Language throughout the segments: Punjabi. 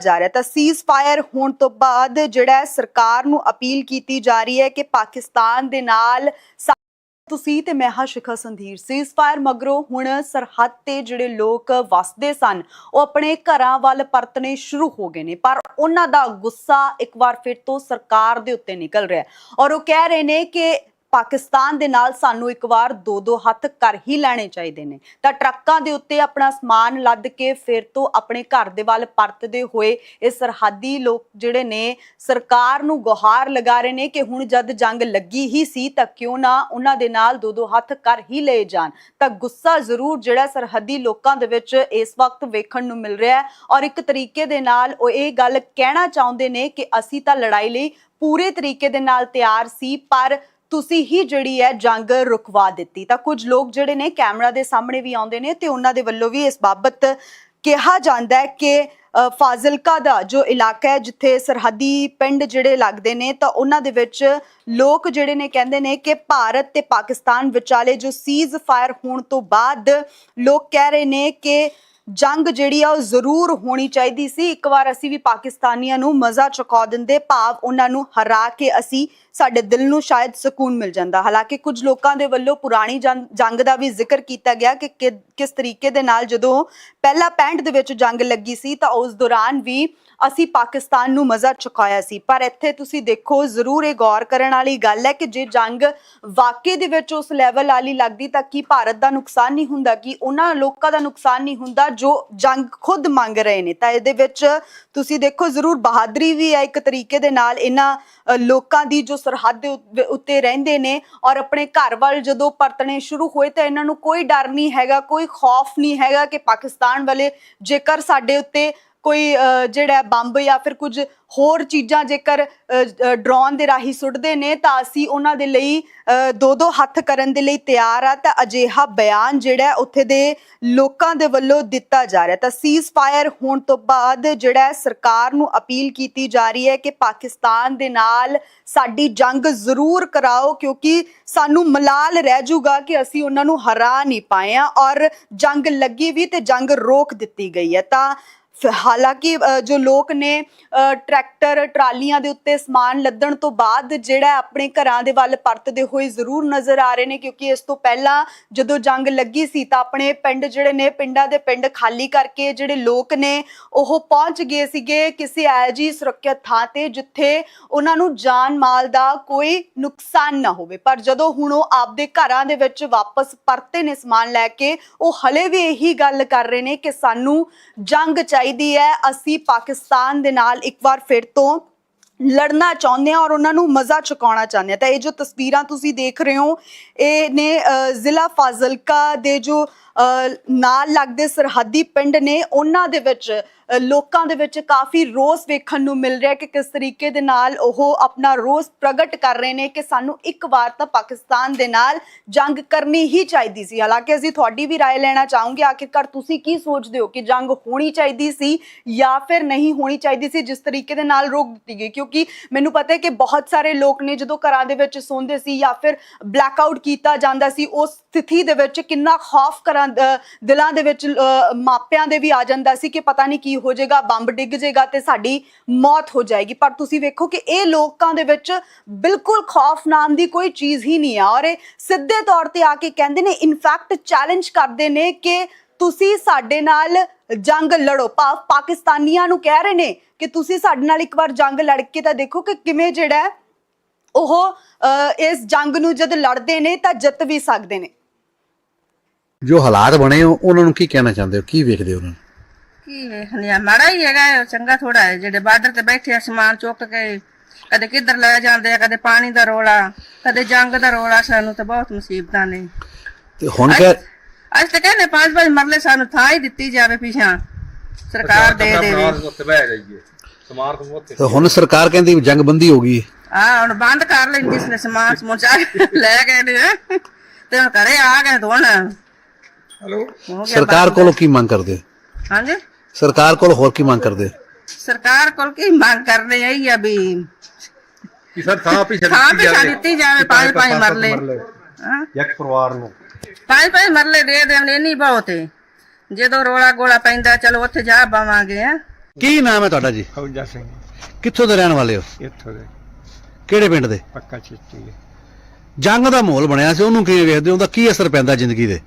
ਜਾ ਰਿਹਾ ਤਾਂ ਸੀਜ਼ ਫਾਇਰ ਹੋਣ ਤੋਂ ਬਾਅਦ ਜਿਹੜਾ ਸਰਕਾਰ ਨੂੰ ਅਪੀਲ ਕੀਤੀ ਜਾ ਰਹੀ ਹੈ ਕਿ ਪਾਕਿਸਤਾਨ ਦੇ ਨਾਲ ਤੁਸੀਂ ਤੇ ਮੈਂ ਹਾਂ ਸ਼ਿਖਾ ਸੰਧੀਰ। ਸੀਜ਼ ਫਾਇਰ ਮਗਰੋਂ ਹੁਣ ਸਰਹੱਦ ਤੇ ਜਿਹੜੇ ਲੋਕ ਵਸਦੇ ਸਨ, ਉਹ ਆਪਣੇ ਘਰਾਂ ਵੱਲ ਪਰਤਣੇ ਸ਼ੁਰੂ ਹੋ ਗਏ ਨੇ। ਪਰ ਉਹਨਾਂ ਦਾ ਗੁੱਸਾ ਇੱਕ ਵਾਰ ਫਿਰ ਤੋਂ ਸਰਕਾਰ ਦੇ ਉੱਤੇ ਨਿਕਲ ਰਿਹਾ ਔਰ ਉਹ ਕਹਿ ਰਹੇ ਨੇ ਕਿ ਪਾਕਿਸਤਾਨ ਦੇ ਨਾਲ ਸਾਨੂੰ ਇੱਕ ਵਾਰ ਦੋ ਦੋ ਹੱਥ ਕਰ ਹੀ ਲੈਣੇ ਚਾਹੀਦੇ ਨੇ। ਤਾਂ ਟਰੱਕਾਂ ਦੇ ਉੱਤੇ ਆਪਣਾ ਸਮਾਨ ਲੱਦ ਕੇ ਫਿਰ ਤੋਂ ਆਪਣੇ ਘਰ ਦੇ ਵੱਲ ਪਰਤਦੇ ਹੋਏ ਇਹ ਸਰਹੱਦੀ ਲੋਕ ਜਿਹੜੇ ਨੇ, ਸਰਕਾਰ ਨੂੰ ਗੁਹਾਰ ਲਗਾ ਰਹੇ ਨੇ ਕਿ ਹੁਣ ਜਦ ਜੰਗ ਲੱਗੀ ਹੀ ਸੀ ਤਾਂ ਕਿਉਂ ਨਾ ਉਹਨਾਂ ਦੇ ਨਾਲ ਦੋ ਦੋ ਹੱਥ ਕਰ ਹੀ ਲਏ ਜਾਣ। ਤਾਂ ਗੁੱਸਾ ਜ਼ਰੂਰ ਜਿਹੜਾ ਸਰਹੱਦੀ ਲੋਕਾਂ ਦੇ ਵਿੱਚ ਇਸ ਵਕਤ ਵੇਖਣ ਨੂੰ ਮਿਲ ਰਿਹਾ ਹੈ ਔਰ ਇੱਕ ਤਰੀਕੇ ਦੇ ਨਾਲ ਉਹ ਇਹ ਗੱਲ ਕਹਿਣਾ ਚਾਹੁੰਦੇ ਨੇ ਕਿ ਅਸੀਂ ਤਾਂ ਲੜਾਈ ਲਈ ਪੂਰੇ ਤਰੀਕੇ ਦੇ ਨਾਲ ਤਿਆਰ ਸੀ, ਪਰ ਤੁਸੀਂ ਹੀ ਜਿਹੜੀ ਹੈ ਜੰਗ ਰੁਕਵਾ ਦਿੱਤੀ। ਤਾਂ ਕੁਝ ਲੋਕ ਜਿਹੜੇ ਨੇ ਕੈਮਰਾ ਦੇ ਸਾਹਮਣੇ ਵੀ ਆਉਂਦੇ ਨੇ ਤੇ ਉਹਨਾਂ ਦੇ ਵੱਲੋਂ ਵੀ ਇਸ ਬਾਬਤ ਕਿਹਾ ਜਾਂਦਾ ਹੈ ਕਿ ਫਾਜ਼ਿਲਕਾ ਦਾ ਜੋ ਇਲਾਕਾ ਹੈ, ਜਿੱਥੇ ਸਰਹੱਦੀ ਪਿੰਡ ਜਿਹੜੇ ਲੱਗਦੇ ਨੇ, ਤਾਂ ਉਹਨਾਂ ਦੇ ਵਿੱਚ ਲੋਕ ਜਿਹੜੇ ਨੇ ਕਹਿੰਦੇ ਨੇ ਕਿ ਭਾਰਤ ਤੇ ਪਾਕਿਸਤਾਨ ਵਿਚਾਲੇ ਜੋ ਸੀਜ਼ ਫਾਇਰ ਹੋਣ ਤੋਂ ਬਾਅਦ ਲੋਕ ਕਹਿ ਰਹੇ ਨੇ ਕਿ ਜੰਗ ਜਿਹੜੀ ਆ ਉਹ ਜ਼ਰੂਰ ਹੋਣੀ ਚਾਹੀਦੀ ਸੀ। ਇੱਕ ਵਾਰ ਅਸੀਂ ਵੀ ਪਾਕਿਸਤਾਨੀਆਂ ਨੂੰ ਮਜ਼ਾ ਚੁਕਾ ਦਿੰਦੇ, ਭਾਵ ਉਹਨਾਂ ਨੂੰ ਹਰਾ ਕੇ ਅਸੀਂ ਸਾਡੇ ਦਿਲ ਨੂੰ ਸ਼ਾਇਦ ਸਕੂਨ ਮਿਲ ਜਾਂਦਾ। ਹਾਲਾਂਕਿ ਕੁਝ ਲੋਕਾਂ ਦੇ ਵੱਲੋਂ ਪੁਰਾਣੀ ਜੰਗ ਦਾ ਵੀ ਜ਼ਿਕਰ ਕੀਤਾ ਗਿਆ ਕਿ ਕਿਸ ਤਰੀਕੇ ਦੇ ਨਾਲ ਜਦੋਂ ਪਹਿਲਾ 65 ਦੇ ਵਿੱਚ ਜੰਗ ਲੱਗੀ ਸੀ ਤਾਂ ਉਸ ਦੌਰਾਨ ਵੀ ਅਸੀਂ ਪਾਕਿਸਤਾਨ ਨੂੰ ਮਜ਼ਾ ਚੁਕਾਇਆ ਸੀ। ਪਰ ਇੱਥੇ ਤੁਸੀਂ ਦੇਖੋ, ਜ਼ਰੂਰ ਇਹ ਗੌਰ ਕਰਨ ਵਾਲੀ ਗੱਲ ਹੈ ਕਿ ਜੇ ਜੰਗ ਵਾਕਈ ਦੇ ਵਿੱਚ ਉਸ ਲੈਵਲ ਵਾਲੀ ਲੱਗਦੀ ਤਾਂ ਕੀ ਭਾਰਤ ਦਾ ਨੁਕਸਾਨ ਨਹੀਂ ਹੁੰਦਾ, ਕਿ ਉਹਨਾਂ ਲੋਕਾਂ ਦਾ ਨੁਕਸਾਨ ਨਹੀਂ ਹੁੰਦਾ ਜੋ ਜੰਗ ਖੁਦ ਮੰਗ ਰਹੇ ਨੇ। ਤਾਂ ਇਹਦੇ ਵਿੱਚ ਤੁਸੀਂ ਦੇਖੋ, ਜ਼ਰੂਰ ਬਹਾਦਰੀ ਵੀ ਹੈ ਇੱਕ ਤਰੀਕੇ ਦੇ ਨਾਲ ਇਹਨਾਂ ਲੋਕਾਂ ਦੀ ਜੋ ਸਰਹੱਦ ਦੇ ਉੱਤੇ- ਰਹਿੰਦੇ ਨੇ ਔਰ ਆਪਣੇ ਘਰ ਵੱਲ ਜਦੋਂ ਪਰਤਣੇ ਸ਼ੁਰੂ ਹੋਏ ਤਾਂ ਇਹਨਾਂ ਨੂੰ ਕੋਈ ਡਰ ਨਹੀਂ ਹੈਗਾ, ਕੋਈ ਖੌਫ ਨਹੀਂ ਹੈਗਾ ਕਿ ਪਾਕਿਸਤਾਨ ਵਾਲੇ ਜੇਕਰ ਸਾਡੇ ਉੱਤੇ ਕੋਈ ਅ, ਜਿਹੜਾ ਬੰਬ ਜਾਂ ਫਿਰ ਕੁਝ ਹੋਰ ਚੀਜ਼ਾਂ ਜੇਕਰ ਡਰੋਨ ਦੇ ਰਾਹੀਂ ਸੁੱਟਦੇ ਨੇ ਤਾਂ ਅਸੀਂ ਉਹਨਾਂ ਦੇ ਲਈ ਦੋ ਦੋ ਹੱਥ ਕਰਨ ਦੇ ਲਈ ਤਿਆਰ ਆ। ਤਾਂ ਅਜਿਹਾ ਬਿਆਨ ਜਿਹੜਾ ਉੱਥੇ ਦੇ ਲੋਕਾਂ ਦੇ ਵੱਲੋਂ ਦਿੱਤਾ ਜਾ ਰਿਹਾ। ਤਾਂ ਸੀਜ਼ ਫਾਇਰ ਹੋਣ ਤੋਂ ਬਾਅਦ ਜਿਹੜਾ ਸਰਕਾਰ ਨੂੰ ਅਪੀਲ ਕੀਤੀ ਜਾ ਰਹੀ ਹੈ ਕਿ ਪਾਕਿਸਤਾਨ ਦੇ ਨਾਲ ਸਾਡੀ ਜੰਗ ਜ਼ਰੂਰ ਕਰਾਓ ਕਿਉਂਕਿ ਸਾਨੂੰ ਮਲਾਲ ਰਹਿ ਜਾਊਗਾ ਕਿ ਅਸੀਂ ਉਹਨਾਂ ਨੂੰ ਹਰਾ ਨਹੀਂ ਪਾਏ ਆ ਔਰ ਜੰਗ ਲੱਗੀ ਵੀ ਤੇ ਜੰਗ ਰੋਕ ਦਿੱਤੀ ਗਈ ਹੈ। ਤਾਂ ਹਾਲਾਂਕਿ ਜੋ ਲੋਕ ਨੇ ਟਰੈਕਟਰ, ਟਰਾਲੀਆਂ ਦੇ ਉੱਤੇ ਸਮਾਨ ਲੱਦਣ ਤੋਂ ਬਾਅਦ ਜਿਹੜਾ ਆਪਣੇ ਘਰਾਂ ਦੇ ਵੱਲ ਪਰਤਦੇ ਹੋਏ ਜ਼ਰੂਰ ਨਜ਼ਰ ਆ ਰਹੇ ਨੇ, ਕਿਉਂਕਿ ਇਸ ਤੋਂ ਪਹਿਲਾਂ ਜਦੋਂ ਜੰਗ ਲੱਗੀ ਸੀ ਤਾਂ ਆਪਣੇ ਪਿੰਡ ਜਿਹੜੇ ਨੇ, ਪਿੰਡਾਂ ਦੇ ਪਿੰਡ ਖਾਲੀ ਕਰਕੇ ਜਿਹੜੇ ਲੋਕ ਨੇ, ਉਹ ਪਹੁੰਚ ਗਏ ਸੀਗੇ ਕਿਸੇ ਐਜੀ ਸੁਰੱਖਿਅਤ ਥਾਂ ਤੇ, ਜਿੱਥੇ ਉਹਨਾਂ ਨੂੰ ਜਾਨ ਮਾਲ ਦਾ ਕੋਈ ਨੁਕਸਾਨ ਨਾ ਹੋਵੇ। ਪਰ ਜਦੋਂ ਹੁਣ ਉਹ ਆਪਦੇ ਘਰਾਂ ਦੇ ਵਿੱਚ ਵਾਪਸ ਪਰਤੇ ਨੇ ਸਮਾਨ ਲੈ ਕੇ, ਉਹ ਹਲੇ ਵੀ ਇਹੀ ਗੱਲ ਕਰ ਰਹੇ ਨੇ ਕਿ ਸਾਨੂੰ ਜੰਗ ਚਾਹੀਦੀ ਹੈ। ਅਸੀਂ ਪਾਕਿਸਤਾਨ ਦੇ ਨਾਲ ਇੱਕ ਵਾਰ ਫਿਰ ਤੋਂ ਲੜਨਾ ਚਾਹੁੰਦੇ ਆ ਔਰ ਉਹਨਾਂ ਨੂੰ ਮਜ਼ਾ ਚੁਕਾਉਣਾ ਚਾਹੁੰਦੇ ਆ ਤਾਂ ਇਹ ਜੋ ਤਸਵੀਰਾਂ ਤੁਸੀਂ ਦੇਖ ਰਹੇ ਹੋ ਇਹ ਨੇ ਅ, ਜ਼ਿਲ੍ਹਾ ਫਾਜ਼ਿਲਕਾ ਦੇ ਜੋ ਨਾਲ ਲੱਗਦੇ ਸਰਹੱਦੀ ਪਿੰਡ ਨੇ ਉਹਨਾਂ ਦੇ ਵਿੱਚ ਅ, ਲੋਕਾਂ ਦੇ ਵਿੱਚ ਕਾਫੀ ਰੋਸ ਵੇਖਣ ਨੂੰ ਮਿਲ ਰਿਹਾ ਕਿ ਕਿਸ ਤਰੀਕੇ ਦੇ ਨਾਲ ਉਹ ਆਪਣਾ ਰੋਸ ਪ੍ਰਗਟ ਕਰ ਰਹੇ ਨੇ ਕਿ ਸਾਨੂੰ ਇੱਕ ਵਾਰ ਤਾਂ ਪਾਕਿਸਤਾਨ ਦੇ ਨਾਲ ਜੰਗ ਕਰਨੀ ਹੀ ਚਾਹੀਦੀ ਸੀ ਹਾਲਾਂਕਿ ਅਸੀਂ ਤੁਹਾਡੀ ਵੀ رائے ਲੈਣਾ ਚਾਹੂੰਗੇ ਆਖਿਰਕਾਰ ਤੁਸੀਂ ਕੀ ਸੋਚਦੇ ਹੋ ਕਿ ਜੰਗ ਹੋਣੀ ਚਾਹੀਦੀ ਸੀ ਜਾਂ ਫਿਰ ਨਹੀਂ ਹੋਣੀ ਚਾਹੀਦੀ ਸੀ ਜਿਸ ਤਰੀਕੇ ਦੇ ਨਾਲ ਰੋਕ ਦਿੱਤੀ ਗਈ ਕਿਉਂਕਿ ਮੈਨੂੰ ਪਤਾ ਹੈ ਕਿ ਬਹੁਤ ਸਾਰੇ ਲੋਕ ਨੇ ਜਦੋਂ ਘਰਾਂ ਦੇ ਵਿੱਚ ਸੌਂਦੇ ਸੀ ਜਾਂ ਫਿਰ ਬਲੈਕਆਊਟ ਕੀਤਾ ਜਾਂਦਾ ਸੀ ਉਸ ਸਥਿਤੀ ਦੇ ਵਿੱਚ ਕਿੰਨਾ ਖੌਫ ਕਰਾਂ ਅ, ਦਿਲਾਂ ਦੇ ਵਿੱਚ ਮਾਪਿਆਂ ਦੇ ਵੀ ਆ ਜਾਂਦਾ ਸੀ ਕਿ ਪਤਾ ਨਹੀਂ ਕੀ ਹੋ ਜਾਏਗਾ ਬੰਬ ਡਿੱਗ ਜਾਏਗਾ ਤੇ ਸਾਡੀ ਮੌਤ ਹੋ ਜਾਏਗੀ। ਪਰ ਤੁਸੀਂ ਵੇਖੋ ਕਿ ਇਹ ਲੋਕਾਂ ਦੇ ਵਿੱਚ ਬਿਲਕੁਲ ਖੌਫ ਨਾਮ ਦੀ ਕੋਈ ਚੀਜ਼ ਹੀ ਨਹੀਂ ਆ। ਔਰ ਇਹ ਸਿੱਧੇ ਤੌਰ ਤੇ ਆ ਕੇ ਕਹਿੰਦੇ ਨੇ ਇਨਫੈਕਟ ਚੈਲੰਜ ਕਰਦੇ ਨੇ ਕਿ ਤੁਸੀਂ ਸਾਡੇ ਨਾਲ ਜੰਗ ਲੜੋ। ਭਾਵ ਪਾਕਿਸਤਾਨੀਆਂ ਨੂੰ ਕਹਿ ਰਹੇ ਨੇ ਕਿ ਤੁਸੀਂ ਸਾਡੇ ਨਾਲ ਇੱਕ ਵਾਰ ਜੰਗ ਲੜ ਕੇ ਤਾਂ ਦੇਖੋ ਕਿ ਕਿਵੇਂ ਜਿਹੜਾ ਉਹ ਅ, ਇਸ ਜੰਗ ਨੂੰ ਜਦ ਲੜਦੇ ਨੇ ਤਾਂ ਜਿੱਤ ਵੀ ਸਕਦੇ ਨੇ। ਜੋ ਹਾਲਾਤ ਬਣੇ ਹੋ ਉਹਨਾਂ ਨੂੰ ਕੀ ਕਹਿਣਾ ਚਾਹੁੰਦੇ ਹੋ? ਕੀ ਵੇਖਦੇ ਹੋ ਉਹਨਾਂ ਨੂੰ? ਕੀ ਵੇਖਣਿਆ ਮਾੜਾ ਹੀ ਹੈਗਾ ਇਹ, ਚੰਗਾ ਥੋੜਾ ਹੈ। ਜਿਹੜੇ ਬਾਰਡਰ ਤੇ ਬੈਠੇ ਆ ਸਮਾਨ ਚੁੱਕ ਕੇ ਕਦੇ ਕਿੱਧਰ ਲੈ ਜਾਂਦੇ ਆ ਕਦੇ ਪਾਣੀ ਦਾ ਰੋਲਾ ਕਦੇ ਜੰਗ ਦਾ ਰੋਲਾ ਸਾਨੂੰ ਤਾਂ ਬਹੁਤ ਮੁਸੀਬਤਾਂ ਨੇ। ਤੇ ਹੁਣ ਕਹਿ ਅੱਜ ਤਾਂ ਕਹਿੰਦੇ ਪੰਜ ਪੰਜ ਮਰਲੇ ਸਾਨੂੰ ਥਾਂ ਹੀ ਦਿੱਤੀ ਜਾਵੇ ਪਿਛਾਂ ਸਰਕਾਰ ਦੇ ਦੇਵੇ। ਉੱਤੇ ਬਹਿ ਜਾਈਏ। ਸਮਾਰ ਤੋਂ ਤੇ ਹੁਣ ਸਰਕਾਰ ਕਹਿੰਦੀ ਵੀ ਜੰਗਬੰਦੀ ਹੋ ਗਈ ਹੈ। ਆ ਹੁਣ ਬੰਦ ਕਰ ਲੈਂਦੀ ਇਸ ਨੇ ਸਮਾਨ ਸਮੂਚਾ ਲੈ ਗਏ ਨੇ ਤੇ ਹੁਣ ਘਰੇ ਆ ਗਏ ਦੋਣ ਹਲੋ। ਹੋ ਸਰਕਾਰ। ਕੋਲੋਂ ਕੀ ਮੰਗ ਕਰਦੇ? ਹੋ? ਹਾਂਜੀ? ਸਰਕਾਰ ਕੋਲ ਹੋਰ ਕੀ ਮੰਗ ਕਰਦੇ? ਹੋ? ਸਰਕਾਰ ਕੋਲ ਕੀ ਮੰਗ ਕਰਨੇ ਆਈ ਆ ਵੀ ਕਿ ਸਰ ਥਾਂ ਪਿਛੇ ਥਾਂ ਪਿਛਾ ਦਿੱਤੀ ਜਾਵੇ ਪੰਜ ਪੰਜ ਮਰਲੇ ਹਾਂ? ਇੱਕ ਪਰਿਵਾਰ ਨੂੰ। ਪੰਜ ਪੰਜ ਮਰਲੇ ਦੇ ਦੇਣ ਨਹੀਂ ਬਹੁਤ ਏ। ਜਦੋਂ ਰੋਲਾ ਗੋਲਾ ਪੈਂਦਾ ਚਲੋ ਉੱਥੇ ਜਾ ਬਾਵਾਂਗੇ ਆ ਕੀ ਨਾਮ ਹੈ ਤੁਹਾਡਾ ਜੀ? ਫੌਜਾ ਸਿੰਘ। ਕਿੱਥੋਂ ਦੇ ਰਹਿਣ ਵਾਲੇ ਹੋ? ਇੱਥੋਂ ਦੇ। ਕਿਹੜੇ ਪਿੰਡ ਦੇ? ਪੱਕਾ ਚਿੱਟੀ ਹੈ ਜੰਗ ਦਾ ਮਾਹੌਲ ਬਣਿਆ ਸੀ ਉਹਨੂੰ ਕਿਵੇਂ ਵੇਖਦੇ ਹੋ? ਉਹਦਾ ਕੀ ਅਸਰ ਪੈਂਦਾ ਜ਼ਿੰਦਗੀ ਦੇ?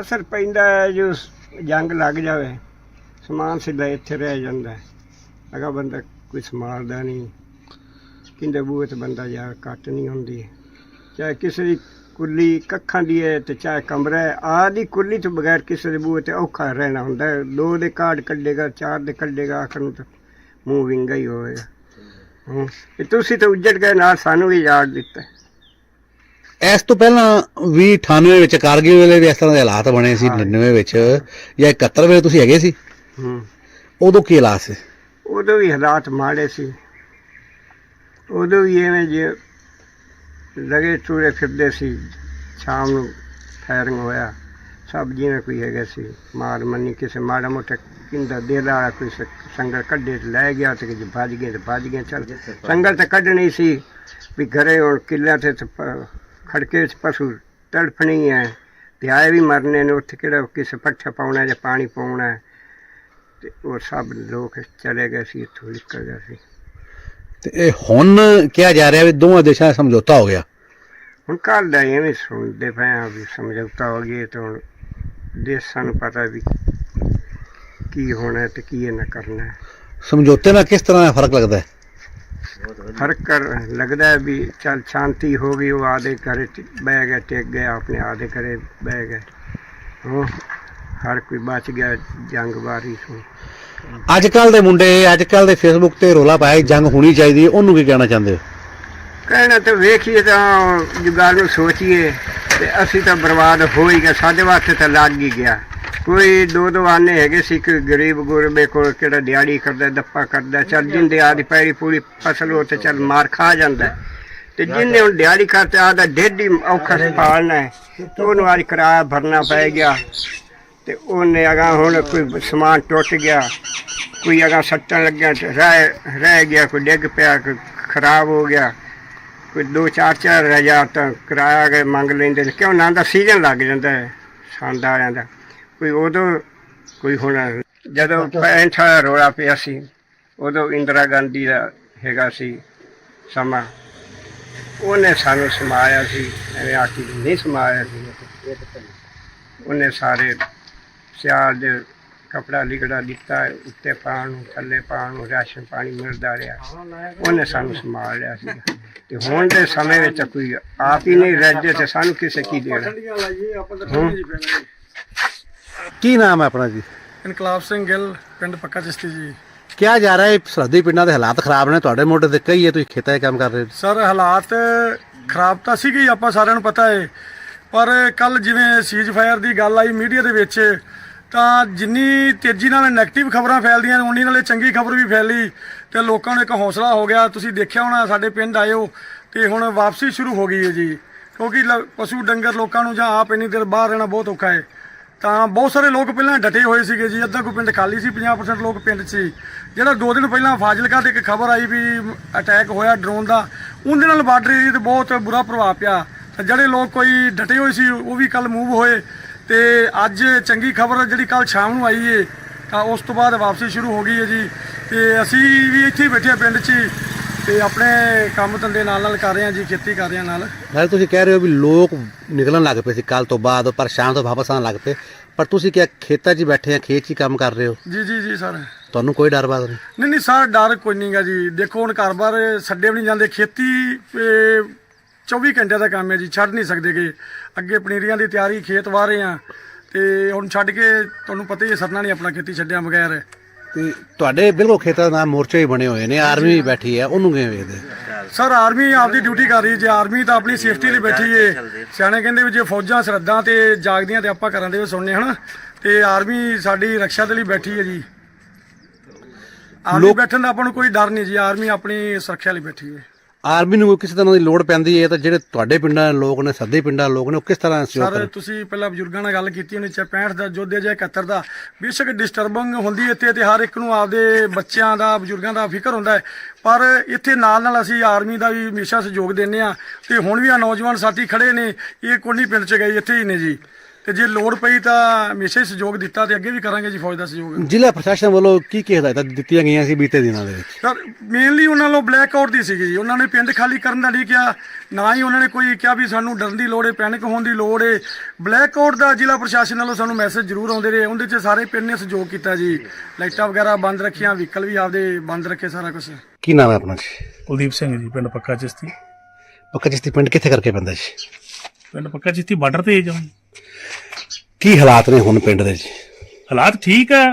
ਅਸਰ ਪੈਂਦਾ ਹੈ ਜੋ ਜੰਗ ਲੱਗ ਜਾਵੇ। ਸਮਾਨ ਸਿੱਧਾ ਇੱਥੇ ਰਹਿ ਜਾਂਦਾ ਹੈ। ਅਗਾ ਬੰਦਾ ਕੋਈ ਸੰਭਾਲਦਾ ਨਹੀਂ। ਕਿੰਦੇ ਬੂਹੇ ਤੇ ਬੰਦਾ ਜਾ ਕੱਟ ਨਹੀਂ ਹੁੰਦੀ। ਚਾਹੇ ਕਿਸੇ ਦੀ ਕੁੱਲੀ ਕੱਖਾਂ ਦੀ ਹੈ ਤੇ ਚਾਹੇ ਕਮਰਾ ਹੈ, ਆਦੀ ਕੁੱਲੀ ਤੋਂ ਬਗੈਰ ਕਿਸੇ ਦੇ ਬੂਹੇ ਤੇ ਔਖਾ ਰਹਿਣਾ ਹੁੰਦਾ ਹੈ। ਦੋ ਦੇ ਕਾਰਡ ਕੱਢੇਗਾ, ਚਾਰ ਦੇ ਕੱਢੇਗਾ, ਆਖਰ ਨੂੰ ਤਾਂ ਮੂੰਹ ਵਿੰਗਾ ਹੀ ਹੋਵੇਗਾ। ਹੂੰ। ਇਹ ਤੁਸੀਂ ਤਾਂ ਉੱਜੜ ਗਏ, ਨਾਲ ਸਾਨੂੰ ਵੀ ਯਾਦ ਦਿੱਤਾ। ਇਸ ਤੋਂ ਪਹਿਲਾਂ ਵੀ 98 ਵਿੱਚ ਕਾਰਗਿਲ ਵੇਲੇ ਵੀ ਇਸ ਤਰ੍ਹਾਂ ਦੇ ਹਾਲਾਤ ਬਣੇ ਸੀ ਹਾਂ। 99 ਵਿੱਚ ਜਾਂ 71 ਵੇਲੇ ਤੁਸੀਂ ਹੈਗੇ ਸੀ? ਹੂੰ। ਉਦੋਂ ਕੀ ਹਾਲਾਤ ਸੀ? ਉਦੋਂ ਵੀ ਹਾਲਾਤ ਮਾੜੇ ਸੀ। ਉਦੋਂ ਵੀ ਐਵੇਂ ਜੇ ਲਗੇ ਟੂਰੇ ਫਿਰਦੇ ਸੀ ਸ਼ਾਮ ਨੂੰ ਫਾਇਰਿੰਗ ਹੋਇਆ। ਸਭ ਜਿਵੇਂ ਕੋਈ ਹੈਗਾ ਸੀ ਮਾਰ ਮੰਨੀ ਕਿਸੇ ਮਾੜਾ ਮੋਟਾ ਕਿੰਦਾ ਦਿਲ ਵਾਲਾ ਕੋਈ ਸੰਗਲ ਕੱਢੇ ਤੇ ਲੈ ਗਿਆ ਤੇ ਜੇ ਭੱਜ ਗਏ ਤੇ ਭੱਜ ਗਏ ਚੱਲ ਸੰਗਲ ਤਾਂ ਕੱਢਣੀ ਸੀ ਵੀ ਘਰੇ ਹੁਣ ਕਿੱਲਿਆਂ ਤੇ ਖੜਕੇ ਚ ਪਸ਼ੂ ਤੜਫਣੀ ਹੈ ਤੇ ਆਏ ਵੀ ਮਰਨੇ ਨੇ ਉੱਥੇ ਕਿਹੜਾ ਕਿਸੇ ਪੱਠਾ ਪਾਉਣਾ ਜਾਂ ਪਾਣੀ ਪਾਉਣਾ। ਤੇ ਉਹ ਸਭ ਲੋਕ ਚਲੇ ਗਏ ਸੀ ਇੱਥੋਂ ਨਿਕਲ ਗਏ ਸੀ। ਤੇ ਇਹ ਹੁਣ ਕਿਹਾ ਜਾ ਰਿਹਾ ਵੀ ਦੋਵਾਂ ਦੇਸ਼ਾਂ ਦਾ ਸਮਝੌਤਾ ਹੋ ਗਿਆ। ਹੁਣ ਕੱਲ ਦਾ ਐਵੇਂ ਸੁਣਦੇ ਪਏ ਆ ਵੀ ਸਮਝੌਤਾ ਹੋ ਗਿਆ ਤੇ ਹੁਣ ਦੇਸ਼ਾਂ ਨੂੰ ਪਤਾ ਵੀ ਕੀ ਹੋਣਾ ਤੇ ਕੀ ਨਾ ਕਰਨਾ ਸਮਝੌਤੇ ਨਾਲ ਕਿਸ ਤਰ੍ਹਾਂ ਦਾ ਫ਼ਰਕ ਲੱਗਦਾ ਹੈ? ਲੱਗਦਾ ਹੈ ਵੀ ਚੱਲ ਸ਼ਾਂਤੀ ਹੋ ਗਈ ਉਹ ਆਦੇ ਘਰੇ ਟ- ਬਹਿ ਗਏ ਟਿਕ ਗਏ ਆਪਣੇ ਆਦੇ ਘਰੇ ਬਹਿ ਗਏ ਹਾਂ ਹਰ ਕੋਈ ਬਚ ਗਿਆ ਜੰਗ ਬਾਰੀ ਤੋਂ। ਅੱਜ ਕੱਲ ਦੇ ਮੁੰਡੇ ਅੱਜ ਕੱਲ ਦੇ ਫੇਸਬੁੱਕ ਤੇ ਰੋਲਾ ਪਾਇਆ ਜੰਗ ਹੋਣੀ ਚਾਹੀਦੀ ਉਹਨੂੰ ਕੀ ਕਹਿਣਾ ਚਾਹੁੰਦੇ ਹੋ? ਕਹਿਣਾ ਤੇ ਵੇਖੀਏ ਤਾਂ ਜੋ ਗੱਲ ਨੂੰ ਸੋਚੀਏ ਤੇ ਅਸੀਂ ਤਾਂ ਬਰਬਾਦ ਹੋ ਹੀ ਗਏ ਸਾਡੇ ਵਾਸਤੇ ਤਾਂ ਲੱਗ ਹੀ ਗਿਆ। ਕੋਈ ਦੋ ਦੋ ਆਨੇ ਹੈਗੇ ਸੀ ਕਿ ਗਰੀਬ ਗੁਰਬੇ ਕੋਲ ਕਿਹੜਾ ਦਿਹਾੜੀ ਕਰਦਾ ਦੱਪਾ ਕਰਦਾ ਚੱਲ ਜਿੰਦੇ ਆਦੀ ਪੈਰੀ ਪੂਰੀ ਫਸਲ ਉਹ ਤੇ ਚੱਲ ਮਾਰ ਖਾ ਜਾਂਦਾ। ਹੈ। ਤੇ ਜਿੰਨੇ ਹੁਣ ਦਿਹਾੜੀ ਕਰਤੇ ਆਦਾ ਡੇਢੀ ਔਖਾ ਪਾਲਣਾ ਹੈ। ਤੇ ਉਹਨੂੰ ਅੱਜ ਕਿਰਾਇਆ ਭਰਨਾ ਪੈ ਗਿਆ। ਤੇ ਉਹਨੇ ਅਗਾ ਹੁਣ ਕੋਈ ਸਮਾਨ ਟੁੱਟ ਗਿਆ। ਕੋਈ ਅਗਾ ਸੱਟਣ ਲੱਗਿਆ ਰਹਿ ਰਹਿ ਗਿਆ ਕੋਈ ਡਿੱਗ ਪਿਆ ਕੋਈ ਖਰਾਬ ਹੋ ਗਿਆ। ਕੋਈ ਦੋ ਚਾਰ ਚਾਰ ਹਜ਼ਾਰ ਤਾਂ ਕਿਰਾਇਆ ਕੇ ਮੰਗ ਲੈਂਦੇ ਨੇ। ਕਿਉਂ ਨਾ ਦਾ ਸੀਜ਼ਨ ਲੱਗ ਜਾਂਦਾ ਹੈ ਸੰਦ ਵਾਲਿਆਂ ਦਾ। ਕੋਈ ਉਦੋਂ ਕੋਈ ਹੁਣ ਜਦੋਂ ਪੈਂਠਾ ਰੋਲਾ ਪਿਆ ਸੀ ਉਦੋਂ ਇੰਦਰਾ ਗਾਂਧੀ ਦਾ ਹੈਗਾ ਸੀ ਸਮਾਂ। ਉਹਨੇ ਸਾਨੂੰ ਸਮਾਇਆ ਸੀ ਐਵੇਂ ਆਖੀ ਨਹੀਂ ਸਮਾਇਆ ਸੀ। ਉਹਨੇ ਸਾਰੇ ਸਿਆਲ ਦੇ ਕਪੜਾ ਲਿਗੜਾ ਦਿੱਤਾ ਉੱਤੇ ਪਾਉਣ ਨੂੰ ਥੱਲੇ ਪਾਉਣ ਨੂੰ ਰਾਸ਼ਨ ਪਾਣੀ ਮਿਲਦਾ ਰਿਹਾ। ਉਹਨੇ ਸਾਨੂੰ ਸੰਭਾਲ ਲਿਆ ਸੀ। ਤੇ ਹੁਣ ਦੇ ਸਮੇਂ ਵਿੱਚ ਕੋਈ ਆਪ ਹੀ ਨਹੀਂ ਰਹਿੰਦੇ ਤੇ ਸਾਨੂੰ ਕਿਸੇ ਕੀ ਦੇਣਾ। ਕੀ ਨਾਮ ਹੈ ਆਪਣਾ ਜੀ? ਇਨਕਲਾਬ ਸਿੰਘ ਗਿੱਲ ਪਿੰਡ ਪੱਕਾ ਚਿਸ਼ਤੀ ਜੀ। ਕਿਹਾ ਜਾ ਰਿਹਾ ਹੈ? ਸਰਹੱਦੀ ਪਿੰਡਾਂ ਦੇ ਹਾਲਾਤ ਖਰਾਬ ਨੇ ਤੁਹਾਡੇ ਮੋਢੇ ਤੇ ਕਈ ਹੈ ਤੁਸੀਂ ਖੇਤਾਂ 'ਚ ਕੰਮ ਕਰ ਰਹੇ ਹੋ। ਸਰ ਹਾਲਾਤ ਖਰਾਬ ਤਾਂ ਸੀਗੇ ਹੀ, ਆਪਾਂ ਸਾਰਿਆਂ ਨੂੰ ਪਤਾ ਹੈ ਪਰ ਕੱਲ ਜਿਵੇਂ ਸੀਜ਼ ਫਾਇਰ ਦੀ ਗੱਲ ਆਈ ਮੀਡੀਆ ਦੇ ਵਿੱਚ ਤਾਂ ਜਿੰਨੀ ਤੇਜ਼ੀ ਨਾਲ 네ਗੇਟਿਵ ਖਬਰਾਂ ਫੈਲਦੀਆਂ ਨੇ ਉਨੀ ਨਾਲੇ ਚੰਗੀ ਖਬਰ ਵੀ ਫੈਲੀ। ਤੇ ਲੋਕਾਂ ਨੂੰ ਇੱਕ ਹੌਸਲਾ ਹੋ ਗਿਆ। ਤੁਸੀਂ ਦੇਖਿਆ ਹੋਣਾ ਸਾਡੇ ਪਿੰਡ ਆਇਓ ਤੇ ਹੁਣ ਵਾਪਸੀ ਸ਼ੁਰੂ ਹੋ ਗਈ ਹੈ ਜੀ। ਕਿਉਂਕਿ ਲ- ਪਸ਼ੂ ਡੰਗਰ ਲੋਕਾਂ ਨੂੰ ਜਾਂ ਆਪ ਇੰਨੀ ਦੇਰ ਬਾਹਰ ਰਹਿਣਾ ਬਹੁਤ ਔਖਾ ਹੈ ਤਾਂ ਬਹੁਤ ਸਾਰੇ ਲੋਕ ਪਹਿਲਾਂ ਡਟੇ ਹੋਏ ਸੀਗੇ ਜੀ, ਅੱਧਾ ਕੋਈ ਪਿੰਡ ਖਾਲੀ ਸੀ 50% ਲੋਕ ਪਿੰਡ 'ਚ ਸੀ। ਜਿਹੜਾ ਦੋ ਦਿਨ ਪਹਿਲਾਂ ਫਾਜ਼ਿਲਕਾ ਤੇ ਇੱਕ ਖਬਰ ਆਈ ਵੀ ਅਟੈਕ ਹੋਇਆ ਡਰੋਨ ਦਾ, ਉਹਦੇ ਨਾਲ ਬਾਰਡਰ ਏਰੀਏ ਤੇ ਬਹੁਤ ਬੁਰਾ ਪ੍ਰਭਾਵ ਪਿਆ। ਤਾਂ ਜਿਹੜੇ ਲੋਕ ਕੋਈ ਡਟੇ ਹੋਏ ਸੀ, ਉਹ ਵੀ ਕੱਲ ਮੂਵ ਹੋਏ। ਤੇ ਅੱਜ ਚੰਗੀ ਖਬਰ ਜਿਹੜੀ ਕੱਲ ਸ਼ਾਮ ਨੂੰ ਆਈ ਏ, ਤਾਂ ਉਸ ਤੋਂ ਬਾਅਦ ਵਾਪਸੀ ਸ਼ੁਰੂ ਹੋ ਗਈ ਹੈ ਜੀ। ਤੇ ਅਸੀਂ ਵੀ ਇੱਥੇ ਬੈਠੇ ਹਾਂ ਪਿੰਡ 'ਚ। ਹੀ ਤੇ ਆਪਣੇ ਕੰਮ ਧੰਦੇ ਨਾਲ ਨਾਲ ਕਰ ਰਹੇ ਹਾਂ ਜੀ ਖੇਤੀ ਕਰ ਰਹੇ ਹਾਂ ਨਾਲ। ਨਾਲੇ ਤੁਸੀਂ ਕਹਿ ਰਹੇ ਹੋ ਵੀ ਲੋਕ ਨਿਕਲਣ ਲੱਗ ਪਏ ਸੀ ਕੱਲ ਤੋਂ ਬਾਅਦ ਪਰ ਸ਼ਾਮ ਤੋਂ ਵਾਪਸ ਆਉਣ ਲੱਗ ਪਏ। ਪਰ ਤੁਸੀਂ ਕਿਹਾ ਖੇਤਾਂ 'ਚ ਹੀ ਬੈਠੇ ਆ ਖੇਤ 'ਚ ਹੀ ਕੰਮ ਕਰ ਰਹੇ ਹੋ? ਜੀ ਜੀ ਜੀ ਸਰ। ਤੁਹਾਨੂੰ ਕੋਈ ਡਰ ਬਾਤ ਨਹੀਂ? ਨਹੀਂ ਨਹੀਂ ਸਰ ਡਰ ਕੋਈ ਨਹੀਂਗਾ ਜੀ। ਦੇਖੋ ਹੁਣ ਘਰ-ਬਾਰ ਛੱਡੇ ਵੀ ਨਹੀਂ ਜਾਂਦੇ। ਖੇਤੀ ਇਹ 24 ਘੰਟੇ ਦਾ ਕੰਮ ਹੈ ਜੀ ਛੱਡ ਨਹੀਂ ਸਕਦੇਗੇ ਅੱਗੇ ਪਨੀਰੀਆਂ ਦੀ ਤਿਆਰੀ ਖੇਤ ਵਾਹ ਰਹੇ ਆ ਤੇ ਹੁਣ ਛੱਡ ਕੇ ਤੁਹਾਨੂੰ ਪਤਾ ਹੀ ਹੈ ਸਰਨਾ ਨਹੀਂ ਆਪਣਾ ਖੇਤੀ ਛੱਡਿਆ ਬਗੈਰ। ਤੇ ਤੁਹਾਡੇ ਬਿਲਕੁਲ ਖੇਤਾਂ ਦਾ ਮੋਰਚੇ ਹੀ ਬਣੇ ਹੋਏ ਨੇ ਆਰਮੀ ਵੀ ਬੈਠੀ ਹੈ ਉਹਨੂੰ ਕਿਵੇਂ ਵੇਖਦੇ? ਸਰ ਆਰਮੀ ਆਪਦੀ ਡਿਊਟੀ ਕਰ ਰਹੀ ਹੈ ਜੇ ਆਰਮੀ ਤਾਂ ਆਪਣੀ ਸੇਫਟੀ ਲਈ ਬੈਠੀ ਏ। ਸਿਆਣੇ ਕਹਿੰਦੇ ਵੀ ਜੇ ਫੌਜਾਂ ਸਰਹੱਦਾਂ ਤੇ ਜਾਗਦੀਆਂ ਤੇ ਆਪਾਂ ਘਰਾਂ ਦੇ ਸੁਣਨੇ ਹਨ? ਤੇ ਆਰਮੀ ਸਾਡੀ ਰੱਖਿਆ ਦੇ ਲਈ ਬੈਠੀ ਹੈ ਜੀ। ਆਰਮੀ ਬੈਠਣ ਦਾ ਆਪਾਂ ਨੂੰ ਕੋਈ ਡਰ ਨਹੀਂ ਜੀ ਆਰਮੀ ਆਪਣੀ ਸੁਰੱਖਿਆ ਲਈ ਬੈਠੀ ਹੈ। ਆਰਮੀ ਨੂੰ ਕਿਸੇ ਤਰ੍ਹਾਂ ਦੀ ਲੋੜ ਪੈਂਦੀ ਹੈ? ਤਾਂ ਜਿਹੜੇ ਤੁਹਾਡੇ ਪਿੰਡਾਂ ਦੇ ਲੋਕ ਨੇ ਸੱਦੇ ਪਿੰਡਾਂ ਦੇ ਲੋਕ ਨੇ ਉਹ ਕਿਸ ਤਰ੍ਹਾਂ ਸਹਿਯੋਗ ਸਰ ਕਰਨ? ਤੁਸੀਂ ਪਹਿਲਾਂ ਬਜ਼ੁਰਗਾਂ ਨਾਲ ਗੱਲ ਕੀਤੀ ਹੋਣੀ ਚਾਹੇ 65 ਦਾ ਜੋਧੇ ਜਾਂ 71 ਦਾ। ਬੇਸ਼ੱਕ ਡਿਸਟਰਬਿੰਗ ਹੁੰਦੀ ਹੈ ਇੱਥੇ ਤੇ ਹਰ ਇੱਕ ਨੂੰ ਆਪਦੇ ਬੱਚਿਆਂ ਦਾ ਬਜ਼ੁਰਗਾਂ ਦਾ ਫਿਕਰ ਹੁੰਦਾ ਹੈ। ਪਰ ਇੱਥੇ ਨਾਲ ਨਾਲ ਅਸੀਂ ਆਰਮੀ ਦਾ ਵੀ ਹਮੇਸ਼ਾ ਸਹਿਯੋਗ ਦਿੰਦੇ ਆ ਤੇ ਹੁਣ ਵੀ ਆ ਨੌਜਵਾਨ ਸਾਥੀ ਖੜੇ ਨੇ ਇਹ ਕੋਨੀ ਪਿੰਡ ਚ ਗਏ ਇੱਥੇ ਹੀ ਨੇ ਜੀ। ਤੇ ਜੇ ਲੋੜ ਪਈ ਤਾਂ ਹਮੇਸ਼ਾ ਹੀ ਸਹਿਯੋਗ ਦਿੱਤਾ ਤੇ ਅੱਗੇ ਵੀ ਕਰਾਂਗੇ ਜੀ ਫੌਜ ਦਾ ਸਹਿਯੋਗ। ਜ਼ਿਲ੍ਹਾ ਪ੍ਰਸ਼ਾਸਨ ਵੱਲੋਂ ਕੀ ਕੀ ਹਦਾਇਤਾਂ ਦਿੱਤੀਆਂ ਗਈਆਂ ਸੀ ਬੀਤੇ ਦਿਨਾਂ ਦੇ ਵਿੱਚ? ਸਰ ਮੇਨਲੀ ਉਹਨਾਂ ਨੂੰ ਬਲੈਕ ਆਊਟ ਦੀ ਸੀਗੀ ਜੀ। ਉਹਨਾਂ ਨੇ ਪਿੰਡ ਖਾਲੀ ਕਰਨ ਦਾ ਨਹੀਂ ਕਿਹਾ ਨਾ ਹੀ ਉਹਨਾਂ ਨੇ ਕੋਈ ਕਿਹਾ ਵੀ ਸਾਨੂੰ ਡਰਨ ਦੀ ਲੋੜ ਹੈ ਪੈਨਿਕ ਹੋਣ ਦੀ ਲੋੜ ਹੈ ਬਲੈਕ ਆਊਟ ਦਾ ਜ਼ਿਲ੍ਹਾ ਪ੍ਰਸ਼ਾਸਨ ਵੱਲੋਂ ਸਾਨੂੰ ਮੈਸੇਜ ਜ਼ਰੂਰ ਆਉਂਦੇ ਰਹੇ। ਉਹਦੇ 'ਚ ਸਾਰੇ ਪਿੰਡ ਨੇ ਸਹਿਯੋਗ ਕੀਤਾ ਜੀ। ਲਾਈਟਾਂ ਵਗੈਰਾ ਬੰਦ ਰੱਖੀਆਂ ਵਹੀਕਲ ਵੀ ਆਪਦੇ ਬੰਦ ਰੱਖੇ ਸਾਰਾ ਕੁਝ ਕੀ ਨਾਮ ਹੈ ਆਪਣਾ ਜੀ? ਕੁਲਦੀਪ ਸਿੰਘ ਜੀ ਪਿੰਡ ਪੱਕਾ ਚਿਸ਼ਤੀ। ਪੱਕਾ ਚਿਸ਼ਤੀ ਪਿੰਡ ਕਿੱਥੇ ਕਰਕੇ ਪੈਂਦਾ ਜੀ? ਪਿੰਡ ਪੱਕਾ ਚਿਸ਼ਤੀ ਬਾਰਡਰ ਤੇ ਜਾਉਂ ਕੀ ਹਾਲਾਤ ਨੇ ਹੁਣ ਪਿੰਡ ਦੇ ਜੀ? ਹਾਲਾਤ ਠੀਕ ਆ।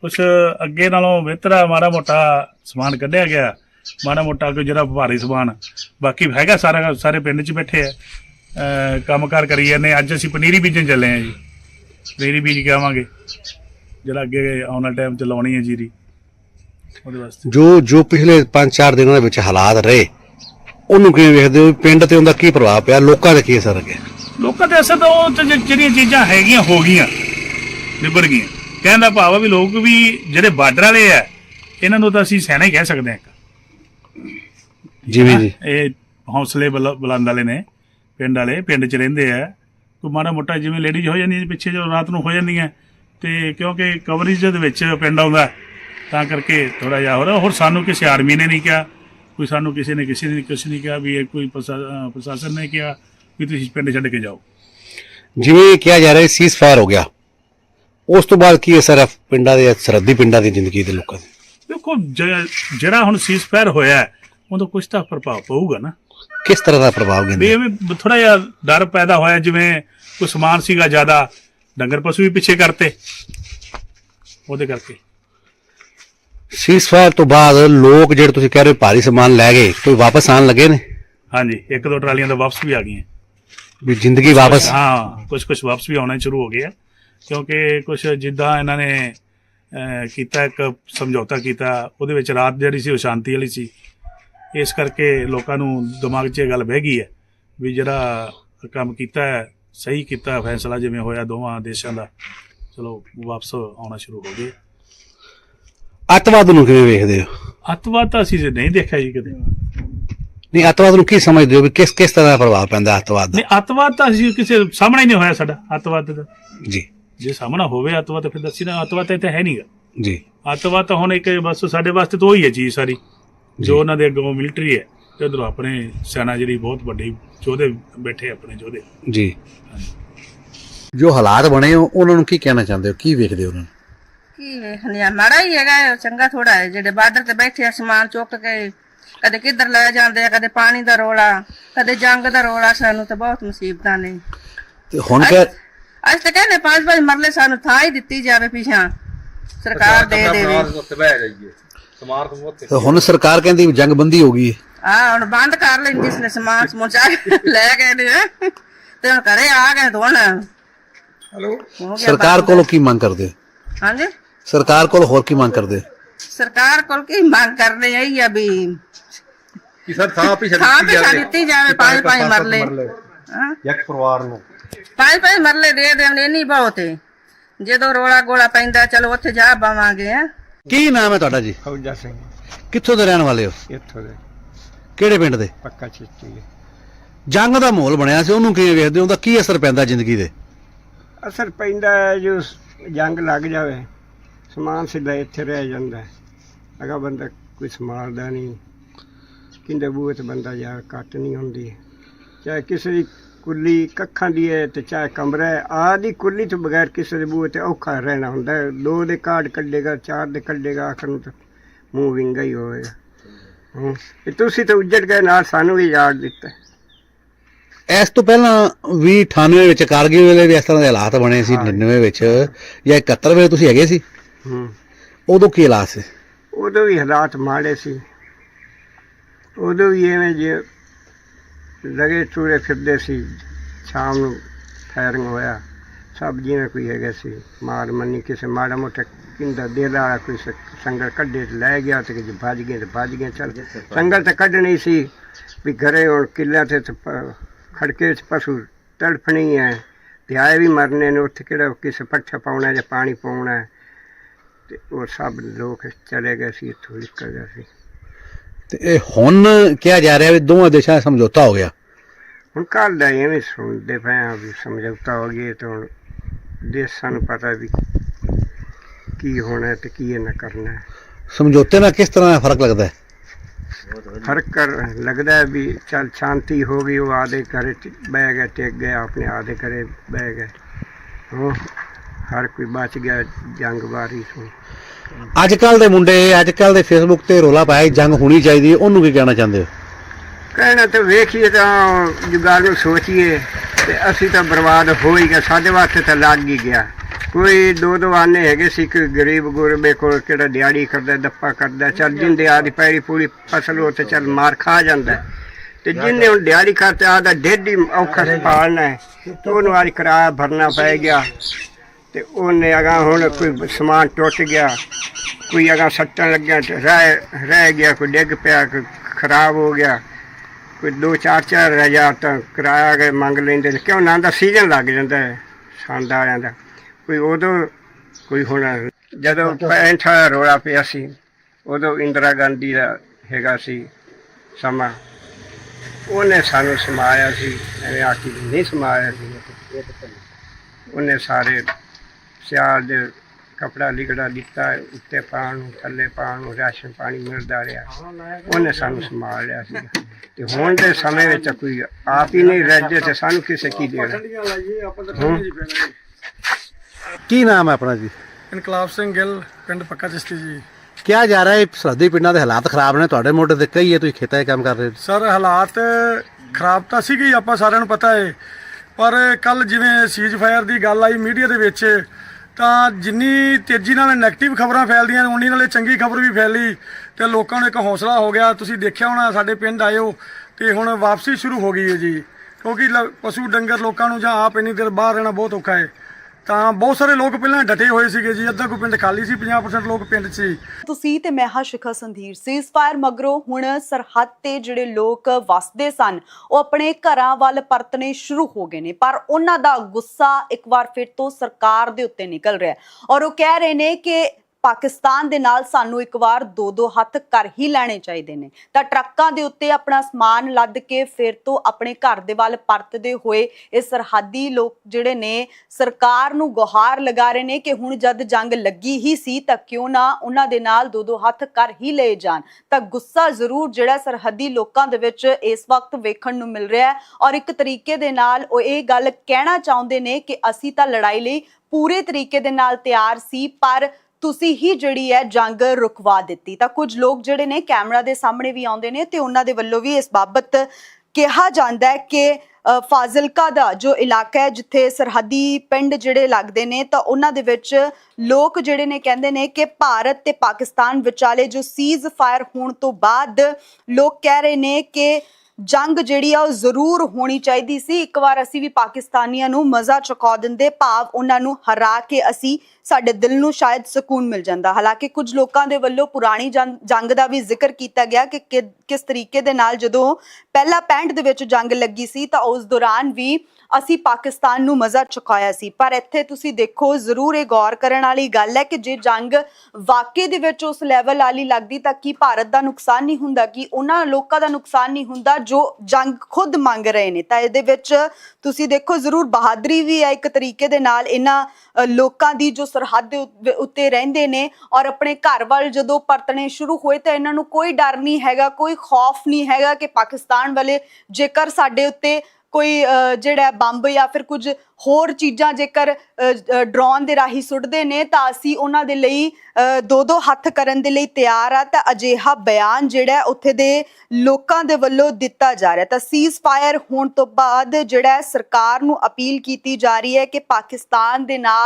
ਕੁਛ ਅੱਗੇ ਨਾਲੋਂ ਬਿਹਤਰ ਆ ਮਾੜਾ ਮੋਟਾ ਸਮਾਨ ਕੱਢਿਆ ਗਿਆ। ਮਾੜਾ ਮੋਟਾ ਕੋਈ ਜਿਹੜਾ ਭਾਰੀ ਸਮਾਨ ਬਾਕੀ ਹੈਗਾ ਸਾਰਾ ਸਾਰੇ ਪਿੰਡ 'ਚ ਬੈਠੇ ਆ। ਕੰਮਕਾਰ ਕਰੀ ਜਾਂਦੇ ਅੱਜ ਅਸੀਂ ਪਨੀਰੀ ਬੀਜਣ ਚੱਲੇ ਆ ਜੀ। ਪਨੀਰੀ ਬੀਜ ਕੇ ਆਵਾਂਗੇ। ਜਿਹੜਾ ਅੱਗੇ ਆਉਣ ਵਾਲੇ ਟਾਈਮ 'ਚ ਲਾਉਣੀ ਹੈ ਜੀਰੀ। ਉਹਦੇ ਵਾਸਤੇ। ਜੋ ਜੋ ਪਿਛਲੇ 5-4 ਦਿਨਾਂ ਦੇ ਵਿੱਚ ਹਾਲਾਤ ਰਹੇ ਉਹਨੂੰ ਕਿਵੇਂ ਵੇਖਦੇ ਹੋ? ਪਿੰਡ ਤੇ ਉਹਦਾ ਕੀ ਪ੍ਰਭਾਵ ਪਿਆ? ਲੋਕਾਂ ਦੇ ਕੀ ਅਸਰ ਗਿਆ ਲੋਕਾਂ ਦੇ ਅਸਰ ਤਾਂ ਉਹ ਤੇ ਜਿ- ਜਿਹੜੀਆਂ ਚੀਜ਼ਾਂ ਹੈਗੀਆਂ ਹੋ ਗਈਆਂ ਨਿਬੜ ਗਈਆਂ। ਕਹਿਣ ਦਾ ਭਾਵ ਆ ਵੀ ਲੋਕ ਵੀ ਜਿਹੜੇ ਬਾਰਡਰ ਵਾਲੇ ਆ ਇਹਨਾਂ ਨੂੰ ਤਾਂ ਅਸੀਂ ਸੈਨਾ ਹੀ ਕਹਿ ਸਕਦੇ ਹਾਂ ਇੱਕ। ਜਿਵੇਂ ਜੀ। ਇਹ ਹੌਸਲੇ ਬੁਲ- ਬੁਲੰਦ ਵਾਲੇ ਨੇ ਪਿੰਡ ਵਾਲੇ ਪਿੰਡ 'ਚ ਰਹਿੰਦੇ ਆ। ਕੋਈ ਮਾੜਾ ਮੋਟਾ ਜਿਵੇਂ ਲੇਡੀਜ਼ ਹੋ ਜਾਂਦੀਆਂ ਪਿੱਛੇ ਜਦੋਂ ਰਾਤ ਨੂੰ ਹੋ ਜਾਂਦੀਆਂ ਤੇ ਕਿਉਂਕਿ ਕਵਰੇਜ ਦੇ ਵਿੱਚ ਪਿੰਡ ਆਉਂਦਾ ਤਾਂ ਕਰਕੇ ਥੋੜਾ ਜਿਹਾ ਹੋ ਰਿਹਾ ਹੋਰ ਸਾਨੂੰ ਕਿਸੇ ਆਰਮੀ ਨੇ ਨਹੀਂ ਕਿਹਾ ਕੋਈ ਸਾਨੂੰ ਕਿਸੇ ਨੇ ਕਿਸੇ ਨੇ ਕੁਛ ਨਹੀਂ ਕਿਹਾ ਵੀ ਇਹ ਕੋਈ ਪ੍ਰਸ਼ਾ- ਅਹ ਪ੍ਰਸ਼ਾਸਨ ਨੇ ਕਿਹਾ। ਵੀ ਤੁਸੀਂ ਪਿੰਡ ਛੱਡ ਕੇ ਜਾਓ। ਜਿਵੇਂ ਕਿਹਾ ਜਾ ਰਿਹਾ ਸੀਜ਼ ਫਾਇਰ ਹੋ ਗਿਆ। ਉਸ ਤੋਂ ਬਾਅਦ ਕੀ ਅਸਰ ਹੈ ਪਿੰਡਾਂ ਦੇ ਸਰਹੱਦੀ ਪਿੰਡਾਂ ਦੀ ਜ਼ਿੰਦਗੀ ਦੇ ਲੋਕਾਂ ਦੀ? ਦੇਖੋ ਜ- ਜਿਹੜਾ ਹੁਣ ਸੀਜ਼ਫਾਇਰ ਹੋਇਆ ਹੈ, ਉਹਦਾ ਕੁਝ ਤਾਂ ਪ੍ਰਭਾਵ ਪਊਗਾ ਨਾ। ਕਿਸ ਤਰ੍ਹਾਂ ਦਾ ਪ੍ਰਭਾਵ ਵੀ ਐਵੇਂ ਥੋੜਾ ਜਿਹਾ ਡਰ ਪੈਦਾ ਹੋਇਆ ਜਿਵੇਂ ਕੋਈ ਸਮਾਨ ਸੀਗਾ ਜ਼ਿਆਦਾ ਡੰਗਰ ਪਸ਼ੂ ਵੀ ਪਿੱਛੇ ਕਰਤੇ। ਉਹਦੇ ਕਰਕੇ। ਸੀਜ਼ ਫਾਇਰ ਤੋਂ ਬਾਅਦ ਲੋਕ ਜਿਹੜੇ ਤੁਸੀਂ ਕਹਿ ਰਹੇ ਹੋ ਭਾਰੀ ਸਮਾਨ ਲੈ ਗਏ ਕੋਈ ਵਾਪਸ ਆਣ ਲੱਗੇ ਨੇ? ਹਾਂਜੀ ਇੱਕ ਦੋ ਟਰਾਲੀਆਂ ਤਾਂ ਵਾਪਸ ਵੀ ਆ ਗਈਆਂ। ਵੀ ਜ਼ਿੰਦਗੀ ਵਾਪਸ ਹਾਂ ਕੁਝ ਕੁਝ ਵਾਪਸ ਵੀ ਆਉਣਾ ਸ਼ੁਰੂ ਹੋ ਗਿਆ ਕਿਉਂਕਿ ਕੁਝ ਜਿੱਦਾਂ ਇਹਨਾਂ ਨੇ ਕੀਤਾ ਇੱਕ ਸਮਝੌਤਾ ਕੀਤਾ ਉਹਦੇ ਵਿੱਚ ਰਾਤ ਜਿਹੜੀ ਸੀ ਉਹ ਸ਼ਾਂਤੀ ਵਾਲੀ ਸੀ। ਇਸ ਕਰਕੇ ਲੋਕਾਂ ਨੂੰ ਦਿਮਾਗ 'ਚ ਇਹ ਗੱਲ ਬਹਿ ਗਈ ਹੈ ਵੀ ਜਿਹੜਾ ਕੰਮ ਕੀਤਾ ਹੈ ਸਹੀ ਕੀਤਾ ਫੈਸਲਾ ਜਿਵੇਂ ਹੋਇਆ ਦੋਵਾਂ ਦੇਸ਼ਾਂ ਦਾ ਚਲੋ ਵਾਪਸ ਆਉਣਾ ਸ਼ੁਰੂ ਹੋ ਗਏ ਅੱਤਵਾਦ ਨੂੰ ਕਿਵੇਂ ਵੇਖਦੇ ਹੋ? ਅੱਤਵਾਦ ਤਾਂ ਅਸੀਂ ਨਹੀਂ ਦੇਖਿਆ ਜੀ ਕਦੇ। ਨਹੀਂ ਅੱਤਵਾਦ ਨੂੰ ਕੀ ਸਮਝਦੇ ਹੋ ਵੀ ਕਿਸ ਕਿਸ ਤਰ੍ਹਾਂ ਦਾ ਪ੍ਰਭਾਵ ਪੈਂਦਾ ਅੱਤਵਾਦ ਦਾ? ਨਹੀਂ ਅੱਤਵਾਦ ਤਾਂ ਅਸੀਂ ਕਿਸੇ ਸਾਹਮਣੇ ਹੀ ਨਹੀਂ ਹੋਇਆ ਸਾਡਾ ਅੱਤਵਾਦ ਦਾ ਜੀ। ਜੇ ਸਾਹਮਣਾ ਹੋਵੇ ਅੱਤਵਾਦ ਤਾਂ ਫਿਰ ਦੱਸੀ ਨਾ ਅੱਤਵਾਦ ਤਾਂ ਇੱਥੇ ਹੈ ਨਹੀਂਗਾ ਜੀ। ਅੱਤਵਾਦ ਤਾਂ ਹੁਣ ਇੱਕ ਬਸ ਸਾਡੇ ਵਾਸਤੇ ਤਾਂ ਉਹੀ ਹੈ ਚੀਜ਼ ਸਾਰੀ ਜੋ ਉਹਨਾਂ ਦੇ ਅੱਗੋਂ ਮਿਲਟਰੀ ਹੈ ਤੇ ਉਧਰੋਂ ਆਪਣੇ ਸੈਨਾ ਜਿਹੜੀ ਬਹੁਤ ਵੱਡੀ ਯੋਧੇ ਬੈਠੇ ਆਪਣੇ ਯੋਧੇ ਜੀ। ਜੋ ਹਾਲਾਤ ਬਣੇ ਹੋ ਉਹਨਾਂ ਨੂੰ ਕੀ ਕਹਿਣਾ ਚਾਹੁੰਦੇ ਹੋ? ਕੀ ਵੇਖਦੇ ਹੋ ਉਹਨਾਂ ਨੂੰ? ਕੀ ਮਾੜਾ ਹੀ ਹੈਗਾ ਚੰਗਾ ਥੋੜਾ ਹੈ ਜਿਹੜੇ ਬਾਰਡਰ ਤੇ ਬੈਠੇ ਆ ਸਮਾਨ ਚੁੱਕ ਕੇ ਕਦੇ ਕਿੱਧਰ ਲੈ ਜਾਂਦੇ ਆ ਕਦੇ ਪਾਣੀ ਦਾ ਰੋਲਾ ਕਦੇ ਜੰਗ ਦਾ ਰੋਲਾ ਸਾਨੂੰ ਤਾਂ ਬਹੁਤ ਮੁਸੀਬਤਾਂ ਨੇ। ਤੇ ਹੁਣ ਕਹਿ ਅੱਜ ਤਾਂ ਕਹਿੰਦੇ ਪੰਜ ਪੰਜ ਮਰਲੇ ਸਾਨੂੰ ਥਾਂ ਹੀ ਦਿੱਤੀ ਜਾਵੇ ਪਿਛਾਂ। ਸਰਕਾਰ ਦੇ ਦੇਵੇ। ਬਹਿ ਜਾਈਏ। ਸਮਾਰਕ ਉੱਥੇ ਤੇ ਹੁਣ ਸਰਕਾਰ ਕਹਿੰਦੀ ਜੰਗਬੰਦੀ ਹੋ ਗਈ ਹੈ। ਆ ਹੁਣ ਬੰਦ ਕਰ ਲੈਂਦੀ ਇਸ ਨੇ ਸਮਾਨ ਸਮੋਚਾ। ਲੈ ਗਏ ਨੇ। ਤੇ ਹੁਣ ਘਰੇ ਆ ਗਏ ਹੁਣ ਹੈਲੋ? ਸਰਕਾਰ। ਕੋਲੋਂ ਕੀ ਮੰਗ ਕਰਦੇ? ਹਾਂਜੀ? ਸਰਕਾਰ ਕੋਲ ਹੋਰ ਕੀ ਮੰਗ ਕਰਦੇ? ਸਰਕਾਰ ਕੋਲ ਕੀ ਮੰਗ ਕਰਨੇ ਆਈ ਆ ਵੀ ਕਿ ਸਰ ਥਾਂ ਪਿਛੇ ਥਾਂ ਪਿਛਾ ਦਿੱਤੀ ਜਾਵੇ ਪੰਜ ਪੰਜ ਮਰਲੇ। ਹਾਂ? ਇੱਕ ਪਰਿਵਾਰ ਨੂੰ। ਪੰਜ ਪੰਜ ਮਰਲੇ ਦੇ ਦੇਣ ਇੰਨੀ ਬਹੁਤ ਏ। ਜਦੋਂ ਰੋਲਾ ਗੋਲਾ ਪੈਂਦਾ ਚਲੋ ਉੱਥੇ ਜਾ ਪਾਵਾਂਗੇ ਆ ਕੀ ਨਾਮ ਹੈ ਤੁਹਾਡਾ ਜੀ? ਫੌਜਾ ਸਿੰਘ। ਕਿੱਥੋਂ ਦੇ ਰਹਿਣ ਵਾਲੇ ਹੋ? ਇੱਥੋਂ ਦੇ। ਕਿਹੜੇ ਪਿੰਡ ਦੇ? ਪੱਕਾ ਚਿੱਟੀ ਜੰਗ ਦਾ ਮਾਹੌਲ ਬਣਿਆ ਸੀ ਉਹਨੂੰ ਕਿਵੇਂ ਵੇਖਦੇ ਹੋ? ਉਹਦਾ ਕੀ ਅਸਰ ਪੈਂਦਾ ਜ਼ਿੰਦਗੀ ਦੇ? ਅਸਰ ਪੈਂਦਾ ਹੈ ਜੋ ਜੰਗ ਲੱਗ ਜਾਵੇ। ਸਮਾਨ ਸਿੱਧਾ ਇੱਥੇ ਰਹਿ ਜਾਂਦਾ ਅਗਾ ਬੰਦਾ ਕੋਈ ਸੰਭਾਲਦਾ ਨਹੀਂ। ਕਿੰਦੇ ਬੂਹੇ ਤੇ ਬੰਦਾ ਜਾ ਕੱਟ ਨਹੀਂ ਹੁੰਦੀ। ਚਾਹੇ ਕਿਸੇ ਦੀ ਕੁੱਲੀ ਕੱਖਾਂ ਦੀ ਹੈ ਤੇ ਚਾਹੇ ਕਮਰਾ ਹੈ ਆਦੀ ਕੁੱਲੀ ਤੋਂ ਬਗੈਰ ਕਿਸੇ ਦੇ ਬੂਹੇ ਤੇ ਔਖਾ ਰਹਿਣਾ ਹੁੰਦਾ ਦੋ ਦੇ ਕਾਰਡ ਕੱਢੇਗਾ ਚਾਰ ਦੇ ਕੱਢੇਗਾ ਆਖਰ ਨੂੰ ਮੂੰਹ ਵਿੰਗਾ ਹੀ ਹੋਵੇਗਾ। ਹੂੰ ਤੁਸੀਂ ਤਾਂ ਉੱਜੜ ਗਏ ਨਾਲ ਸਾਨੂੰ ਵੀ ਯਾਦ ਦਿੱਤਾ ਇਸ ਤੋਂ ਪਹਿਲਾਂ ਵੀ 98 ਵਿੱਚ ਕਾਰਗਿਲ ਵੇਲੇ ਵੀ ਇਸ ਤਰ੍ਹਾਂ ਦੇ ਹਾਲਾਤ ਬਣੇ ਸੀ 99 ਵਿੱਚ ਜਾਂ 71 ਵੇਲੇ ਤੁਸੀਂ ਹੈਗੇ ਸੀ? ਹੂੰ। ਉਦੋਂ ਕੀ ਹਾਲਾਤ ਸੀ? ਉਦੋਂ ਵੀ ਹਾਲਾਤ ਮਾੜੇ ਸੀ। ਉਦੋਂ ਵੀ ਐਵੇਂ ਜੇ ਲਗੇ ਚੂਰੇ ਫਿਰਦੇ ਸੀ, ਸ਼ਾਮ ਨੂੰ ਫਾਇਰਿੰਗ ਹੋਇਆ। ਸਭ ਜਿਵੇਂ ਕੋਈ ਹੈਗਾ ਸੀ, ਮਾਰ ਮੰਨੀ ਕਿਸੇ ਮਾੜਾ ਮੋਟਾ ਕਿੰਦਾ ਦੇ ਵਾਲਾ ਕੋਈ ਸ- ਸੰਗਲ ਕੱਢੇ ਤੇ ਲੈ ਗਿਆ ਤੇ ਜੇ ਭੱਜ ਗਏ ਤੇ ਭੱਜ ਗਏ, ਚੱਲ ਸੰਗਲ ਤਾਂ ਕੱਢਣੀ ਸੀ ਵੀ ਘਰੇ ਹੁਣ ਕਿੱਲਿਆਂ ਤੇ ਖੜਕੇ ਚ ਪਸ਼ੂ ਤੜਫਣੀ ਹੈ ਤੇ ਆਏ ਵੀ ਮਰਨੇ ਨੇ ਉੱਥੇ ਕਿਹੜਾ ਕਿਸੇ ਪੱਠਾ ਪਾਉਣਾ ਜਾਂ ਪਾਣੀ ਪਾਉਣਾ। ਤੇ ਉਹ ਸਭ ਲੋਕ ਚਲੇ ਗਏ ਸੀ ਇੱਥੋਂ ਨਿਕਲ ਗਏ ਸੀ। ਤੇ ਇਹ ਹੁਣ ਕਿਹਾ ਜਾ ਰਿਹਾ ਵੀ ਦੋਵਾਂ ਦੇਸ਼ਾਂ ਦਾ ਸਮਝੌਤਾ ਹੋ ਗਿਆ। ਹੁਣ ਕੱਲ ਦਾ ਐਵੇਂ ਸੁਣਦੇ ਪਏ ਆ ਵੀ ਸਮਝੌਤਾ ਹੋ ਗਿਆ ਤੇ ਹੁਣ ਦੇਸਾਂ ਨੂੰ ਪਤਾ ਵੀ ਕੀ ਹੋਣਾ ਤੇ ਕੀ ਇਹਨਾਂ ਕਰਨਾ। ਹੈ। ਸਮਝੌਤੇ ਨਾਲ ਕਿਸ ਤਰ੍ਹਾਂ ਦਾ ਫ਼ਰਕ ਲੱਗਦਾ ਹੈ? ਫ਼ਰਕ ਕਰ ਲੱਗਦਾ ਹੈ ਵੀ ਚਲ ਸ਼ਾਂਤੀ ਹੋ ਗਈ ਉਹ ਆਦੇ ਘਰੇ ਚ ਬਹਿ ਗਏ ਟਿਕ ਗਏ ਆਪਣੇ ਆਦੇ ਘਰੇ ਬਹਿ ਗਏ। ਉਹ ਹਰ ਕੋਈ ਬਚ ਗਿਆ ਜੰਗ ਬਾਰੀ ਤੋਂ ਅੱਜ ਕੱਲ ਦੇ ਮੁੰਡੇ ਅੱਜ ਕੱਲ ਦੇ ਫੇਸਬੁੱਕ ਤੇ ਰੋਲਾ ਪਾਇਆ ਜੰਗ ਹੋਣੀ ਚਾਹੀਦੀ ਹੈ। ਉਹਨੂੰ ਕੀ ਕਹਿਣਾ ਚਾਹੁੰਦੇ ਹੋ? ਕਹਿਣਾ ਤੇ ਵੇਖੀਏ ਤਾਂ ਜੋ ਗੱਲ ਨੂੰ ਸੋਚੀਏ ਤੇ ਅਸੀਂ ਤਾਂ ਬਰਬਾਦ ਹੋ ਹੀ ਗਏ। ਸਾਡੇ ਵਾਸਤੇ ਤਾਂ ਲੱਗ ਹੀ ਗਿਆ। ਕੋਈ ਦੋ ਦੋ ਆਨੇ ਹੈਗੇ ਸੀ ਕਿ ਗਰੀਬ ਗੁਰਬੇ ਕੋਲ ਕਿਹੜਾ ਦਿਹਾੜੀ ਕਰਦਾ ਦੱਪਾ ਕਰਦਾ ਚੱਲ ਜਿੰਦੇ ਆਦੀ ਪੈਰੀ ਪੂਰੀ ਫਸਲ ਉਹ ਤੇ ਚੱਲ ਮਾਰ ਖਾ ਜਾਂਦਾ। ਤੇ ਜਿੰਨੇ ਹੁਣ ਦਿਹਾੜੀ ਕਰਤੇ ਆਦਾ ਡੇਢੀ ਔਖਾ ਪਾਲਣਾ ਹੈ। ਤੇ ਉਹਨੂੰ ਕਿਰਾਇਆ ਭਰਨਾ ਪੈ ਗਿਆ। ਤੇ ਉਹਨੇ ਅਗਾ ਹੁਣ ਕੋਈ ਸਮਾਨ ਟੁੱਟ ਗਿਆ ਕੋਈ ਅਗਾ ਸੱਟਾਂ ਲੱਗਿਆ ਰਹਿ ਰਹਿ ਗਿਆ ਕੋਈ ਡਿੱਗ ਪਿਆ ਕੋਈ ਖਰਾਬ ਹੋ ਗਿਆ ਕੋਈ ਦੋ ਚਾਰ ਚਾਰ ਹਜ਼ਾਰ ਤਾਂ ਕਿਰਾਇਆ ਕੇ ਮੰਗ ਲੈਂਦੇ ਕਿਉਂ? ਨਾ ਦਾ ਸੀਜ਼ਨ ਲੱਗ ਜਾਂਦਾ ਹੈ ਸੰਦ ਵਾਲਿਆਂ ਦਾ। ਕੋਈ ਉਦੋਂ ਕੋਈ ਹੁਣ ਜਦੋਂ ਪੈਂਠਾ ਰੋਲਾ ਪਿਆ ਸੀ ਉਦੋਂ ਇੰਦਰਾ ਗਾਂਧੀ ਦਾ ਹੈਗਾ ਸੀ ਸਮਾਂ। ਉਹਨੇ ਸਾਨੂੰ ਸਮਾਇਆ ਸੀ ਐਵੇਂ ਆਖੀ ਨਹੀਂ ਸਮਾਇਆ ਸੀ। ਉਹਨੇ ਸਾਰੇ ਸਿਆਲ ਦੇ ਕਪੜਾ ਲਿਗੜਾ ਦਿੱਤਾ ਉੱਤੇ ਪਾਉਣ ਨੂੰ ਥੱਲੇ ਪਾਉਣ ਨੂੰ ਰਾਸ਼ਨ ਪਾਣੀ ਮਿਲਦਾ ਰਿਹਾ। ਉਹਨੇ ਸਾਨੂੰ ਸੰਭਾਲ ਲਿਆ ਸੀ। ਤੇ ਹੁਣ ਦੇ ਸਮੇਂ ਵਿੱਚ ਕੋਈ ਆਪ ਹੀ ਨਹੀਂ ਰਹਿੰਦੇ ਤੇ ਸਾਨੂੰ ਕਿਸੇ ਕੀ ਦੇਣਾ। ਕੀ ਨਾਮ ਹੈ ਆਪਣਾ ਜੀ? ਇਨਕਲਾਬ ਸਿੰਘ ਗਿੱਲ ਪਿੰਡ ਪੱਕਾ ਚਿਸ਼ਤੀ ਜੀ। ਕਿਹਾ ਜਾ ਰਿਹਾ ਹੈ ਸਰਹੱਦੀ ਪਿੰਡਾਂ ਦੇ ਹਾਲਾਤ ਖਰਾਬ ਨੇ ਤੁਹਾਡੇ ਮੋਢੇ ਤੇ ਕਈ ਹੈ ਤੁਸੀਂ ਖੇਤਾਂ 'ਚ ਕੰਮ ਕਰ ਰਹੇ ਹੋ। ਸਰ ਹਾਲਾਤ ਖਰਾਬ ਤਾਂ ਸੀਗੇ ਆਪਾਂ ਸਾਰਿਆਂ ਨੂੰ ਪਤਾ ਹੈ। ਪਰ ਕੱਲ ਜਿਵੇਂ ਸੀਜ਼ ਫਾਇਰ ਦੀ ਗੱਲ ਆਈ ਮੀਡੀਆ ਦੇ ਵਿੱਚ ਤਾਂ ਜਿੰਨੀ ਤੇਜ਼ੀ ਨਾਲ ਨੈਗੇਟਿਵ ਖਬਰਾਂ ਫੈਲਦੀਆਂ ਨੇ, ਉਨੀ ਨਾਲੇ ਚੰਗੀ ਖਬਰ ਵੀ ਫੈਲੀ ਤੇ ਲੋਕਾਂ ਨੂੰ ਇੱਕ ਹੌਸਲਾ ਹੋ ਗਿਆ। ਤੁਸੀਂ ਦੇਖਿਆ ਹੋਣਾ, ਸਾਡੇ ਪਿੰਡ ਆਇਓ ਤੇ ਹੁਣ ਵਾਪਸੀ ਸ਼ੁਰੂ ਹੋ ਗਈ ਹੈ ਜੀ। ਕਿਉਂਕਿ ਲ- ਪਸ਼ੂ ਡੰਗਰ ਲੋਕਾਂ ਨੂੰ ਜਾਂ ਆਪ ਇੰਨੀ ਦੇਰ ਬਾਹਰ ਰਹਿਣਾ ਬਹੁਤ ਔਖਾ ਹੈ। ਤਾਂ ਬਹੁਤ ਸਾਰੇ ਲੋਕ ਪਹਿਲਾਂ ਡਟੇ ਹੋਏ ਸੀਗੇ ਜੀ, ਅੱਧਾ ਕੋਈ ਪਿੰਡ ਖਾਲੀ ਸੀ 50% ਲੋਕ ਪਿੰਡ 'ਚ ਸੀ। ਤੁਸੀਂ ਤੇ ਮੈਂ ਹਾਂ ਸ਼ਿਖਾ ਸੰਧੀਰ ਸੀਜ਼ਫਾਇਰ ਮਗਰੋਂ ਹੁਣ ਸਰਹੱਦ ਤੇ ਜਿਹੜੇ ਲੋਕ ਵਸਦੇ ਸਨ, ਉਹ ਆਪਣੇ ਘਰਾਂ ਵੱਲ ਪਰਤਣੇ ਸ਼ੁਰੂ ਹੋ ਗਏ ਨੇ। ਪਰ ਉਹਨਾਂ ਦਾ ਗੁੱਸਾ ਇੱਕ ਵਾਰ ਫਿਰ ਤੋਂ ਸਰਕਾਰ ਦੇ ਉੱਤੇ ਨਿਕਲ ਰਿਹਾ ਔਰ ਉਹ ਕਹਿ ਰਹੇ ਨੇ ਕਿ ਪਾਕਿਸਤਾਨ ਦੇ ਨਾਲ ਸਾਨੂੰ ਇੱਕ ਵਾਰ ਦੋ ਦੋ ਹੱਥ ਕਰ ਹੀ ਲੈਣੇ ਚਾਹੀਦੇ ਨੇ। ਤਾਂ ਟਰੱਕਾਂ ਦੇ ਉੱਤੇ ਆਪਣਾ ਸਮਾਨ ਲੱਦ ਕੇ ਫਿਰ ਤੋਂ ਆਪਣੇ ਘਰ ਦੇ ਵੱਲ ਪਰਤਦੇ ਹੋਏ ਇਹ ਸਰਹੱਦੀ ਲੋਕ ਜਿਹੜੇ ਨੇ, ਸਰਕਾਰ ਨੂੰ ਗੁਹਾਰ ਲਗਾ ਰਹੇ ਨੇ ਕਿ ਹੁਣ ਜਦ ਜੰਗ ਲੱਗੀ ਹੀ ਸੀ ਤਾਂ ਕਿਉਂ ਨਾ ਉਹਨਾਂ ਦੇ ਨਾਲ ਦੋ ਦੋ ਹੱਥ ਕਰ ਹੀ ਲਏ ਜਾਣ। ਤਾਂ ਗੁੱਸਾ ਜ਼ਰੂਰ ਜਿਹੜਾ ਸਰਹੱਦੀ ਲੋਕਾਂ ਦੇ ਵਿੱਚ ਇਸ ਵਕਤ ਵੇਖਣ ਨੂੰ ਮਿਲ ਰਿਹਾ ਹੈ ਔਰ ਇੱਕ ਤਰੀਕੇ ਦੇ ਨਾਲ ਉਹ ਇਹ ਗੱਲ ਕਹਿਣਾ ਚਾਹੁੰਦੇ ਨੇ ਕਿ ਅਸੀਂ ਤਾਂ ਲੜਾਈ ਲਈ ਪੂਰੇ ਤਰੀਕੇ ਦੇ ਨਾਲ ਤਿਆਰ ਸੀ, ਪਰ ਤੁਸੀਂ ਹੀ ਜਿਹੜੀ ਹੈ ਜੰਗ ਰੁਕਵਾ ਦਿੱਤੀ। ਤਾਂ ਕੁਝ ਲੋਕ ਜਿਹੜੇ ਨੇ ਕੈਮਰਾ ਦੇ ਸਾਹਮਣੇ ਵੀ ਆਉਂਦੇ ਨੇ ਤੇ ਉਹਨਾਂ ਦੇ ਵੱਲੋਂ ਵੀ ਇਸ ਬਾਬਤ ਕਿਹਾ ਜਾਂਦਾ ਹੈ ਕਿ ਫਾਜ਼ਿਲਕਾ ਦਾ ਜੋ ਇਲਾਕਾ ਹੈ, ਜਿੱਥੇ ਸਰਹੱਦੀ ਪਿੰਡ ਜਿਹੜੇ ਲੱਗਦੇ ਨੇ, ਤਾਂ ਉਹਨਾਂ ਦੇ ਵਿੱਚ ਲੋਕ ਜਿਹੜੇ ਨੇ ਕਹਿੰਦੇ ਨੇ ਕਿ ਭਾਰਤ ਤੇ ਪਾਕਿਸਤਾਨ ਵਿਚਾਲੇ ਜੋ ਸੀਜ਼ ਫਾਇਰ ਹੋਣ ਤੋਂ ਬਾਅਦ ਲੋਕ ਕਹਿ ਰਹੇ ਨੇ ਕਿ ਜੰਗ ਜਿਹੜੀ ਆ ਉਹ ਜ਼ਰੂਰ ਹੋਣੀ ਚਾਹੀਦੀ ਸੀ। ਇੱਕ ਵਾਰ ਅਸੀਂ ਵੀ ਪਾਕਿਸਤਾਨੀਆਂ ਨੂੰ ਮਜ਼ਾ ਚੁਕਾ ਦਿੰਦੇ, ਭਾਵ ਉਹਨਾਂ ਨੂੰ ਹਰਾ ਕੇ ਅਸੀਂ ਸਾਡੇ ਦਿਲ ਨੂੰ ਸ਼ਾਇਦ ਸਕੂਨ ਮਿਲ ਜਾਂਦਾ। ਹਾਲਾਂਕਿ ਕੁਝ ਲੋਕਾਂ ਦੇ ਵੱਲੋਂ ਪੁਰਾਣੀ ਜੰਗ ਜੰਗ ਦਾ ਵੀ ਜ਼ਿਕਰ ਕੀਤਾ ਗਿਆ ਕਿ- ਕਿਸ ਤਰੀਕੇ ਦੇ ਨਾਲ ਜਦੋਂ ਪਹਿਲਾ 65 ਦੇ ਵਿੱਚ ਜੰਗ ਲੱਗੀ ਸੀ ਤਾਂ ਉਸ ਦੌਰਾਨ ਵੀ ਅਸੀਂ ਪਾਕਿਸਤਾਨ ਨੂੰ ਮਜ਼ਾ ਚੁਕਾਇਆ ਸੀ। ਪਰ ਇੱਥੇ ਤੁਸੀਂ ਦੇਖੋ, ਜ਼ਰੂਰ ਇਹ ਗੌਰ ਕਰਨ ਵਾਲੀ ਗੱਲ ਹੈ ਕਿ ਜੇ ਜੰਗ ਵਾਕਈ ਦੇ ਵਿੱਚ ਉਸ ਲੈਵਲ ਵਾਲੀ ਲੱਗਦੀ ਤਾਂ ਕੀ ਭਾਰਤ ਦਾ ਨੁਕਸਾਨ ਨਹੀਂ ਹੁੰਦਾ? ਕਿ ਉਹਨਾਂ ਲੋਕਾਂ ਦਾ ਨੁਕਸਾਨ ਨਹੀਂ ਹੁੰਦਾ ਜੋ ਜੰਗ ਖੁਦ ਮੰਗ ਰਹੇ ਨੇ? ਤਾਂ ਇਹਦੇ ਵਿੱਚ ਤੁਸੀਂ ਦੇਖੋ, ਜ਼ਰੂਰ ਬਹਾਦਰੀ ਵੀ ਹੈ ਇੱਕ ਤਰੀਕੇ ਦੇ ਨਾਲ ਇਹਨਾਂ ਲੋਕਾਂ ਦੀ ਜੋ ਸਰਹੱਦ ਦੇ ਉੱਤੇ ਰਹਿੰਦੇ ਨੇ ਔਰ ਆਪਣੇ ਘਰ ਵੱਲ ਜਦੋਂ ਪਰਤਣੇ ਸ਼ੁਰੂ ਹੋਏ ਤਾਂ ਇਹਨਾਂ ਨੂੰ ਕੋਈ ਡਰ ਨਹੀਂ ਹੈਗਾ, ਕੋਈ ਖੌਫ ਨਹੀਂ ਹੈਗਾ ਕਿ ਪਾਕਿਸਤਾਨ ਵਾਲੇ ਜੇਕਰ ਸਾਡੇ ਉੱਤੇ ਕੋਈ ਅ, ਜਿਹੜਾ ਬੰਬ ਜਾਂ ਫਿਰ ਕੁਝ ਹੋਰ ਚੀਜ਼ਾਂ ਜੇਕਰ ਡਰੋਨ ਦੇ ਰਾਹੀਂ ਸੁੱਟਦੇ ਨੇ ਤਾਂ ਅਸੀਂ ਉਹਨਾਂ ਦੇ ਲਈ ਅ, ਦੋ ਦੋ ਹੱਥ ਕਰਨ ਦੇ ਲਈ ਤਿਆਰ ਆ। ਤਾਂ ਅਜਿਹਾ ਬਿਆਨ ਜਿਹੜਾ ਉੱਥੇ ਦੇ ਲੋਕਾਂ ਦੇ ਵੱਲੋਂ ਦਿੱਤਾ ਜਾ ਰਿਹਾ। ਤਾਂ ਸੀਜ਼ ਫਾਇਰ ਹੋਣ ਤੋਂ ਬਾਅਦ ਜਿਹੜਾ ਸਰਕਾਰ ਨੂੰ ਅਪੀਲ ਕੀਤੀ ਜਾ ਰਹੀ ਹੈ ਕਿ ਪਾਕਿਸਤਾਨ ਦੇ ਨਾਲ